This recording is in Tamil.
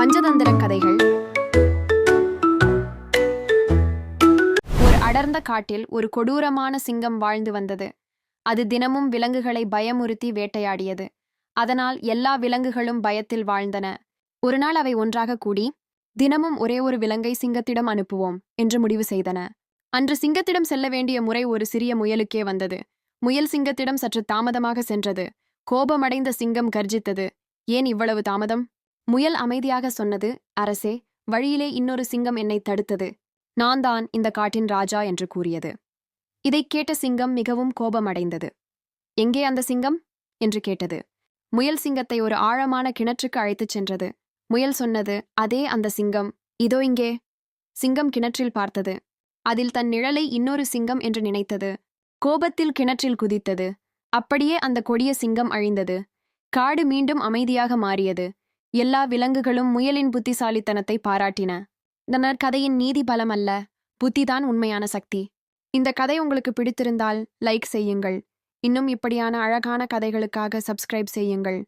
பஞ்சதந்திர கதைகள். ஒரு அடர்ந்த காட்டில் ஒரு கொடூரமான சிங்கம் வாழ்ந்து வந்தது. அது தினமும் விலங்குகளை பயமுறுத்தி வேட்டையாடியது. அதனால் எல்லா விலங்குகளும் பயத்தில் வாழ்ந்தன. ஒருநாள் அவை ஒன்றாக கூடி தினமும் ஒரே ஒரு விலங்கை சிங்கத்திடம் அனுப்புவோம் என்று முடிவு செய்தன. அன்று சிங்கத்திடம் செல்ல வேண்டிய முறை ஒரு சிறிய முயலுக்கே வந்தது. முயல் சிங்கத்திடம் சற்று தாமதமாக சென்றது. கோபமடைந்த சிங்கம் கர்ஜித்தது. ஏன் இவ்வளவு தாமதம்? முயல் அமைதியாக சொன்னது அரசே வழியிலே இன்னொரு சிங்கம் என்னை தடுத்தது. நான் தான் இந்த காட்டின் ராஜா என்று கூறியது. இதைக் கேட்ட சிங்கம் மிகவும் கோபமடைந்தது. எங்கே அந்த சிங்கம்? என்று கேட்டது. முயல் சிங்கத்தை ஒரு ஆழமான கிணற்றுக்கு அழைத்துச் சென்றது. முயல் சொன்னது அதே அந்த சிங்கம். இதோ இங்கே. சிங்கம் கிணற்றில் பார்த்தது. அதில் தன் நிழலை இன்னொரு சிங்கம் என்று நினைத்தது. கோபத்தில் கிணற்றில் குதித்தது. அப்படியே அந்த கொடிய சிங்கம் அழிந்தது. காடு மீண்டும் அமைதியாக மாறியது. எல்லா விலங்குகளும் முயலின் புத்திசாலித்தனத்தை பாராட்டின. இந்த கதையின் நீதி பலம் அல்ல புத்திதான் உண்மையான சக்தி. இந்த கதை உங்களுக்கு பிடித்திருந்தால் லைக் செய்யுங்கள். இன்னும் இப்படியான அழகான கதைகளுக்காக சப்ஸ்கிரைப் செய்யுங்கள்.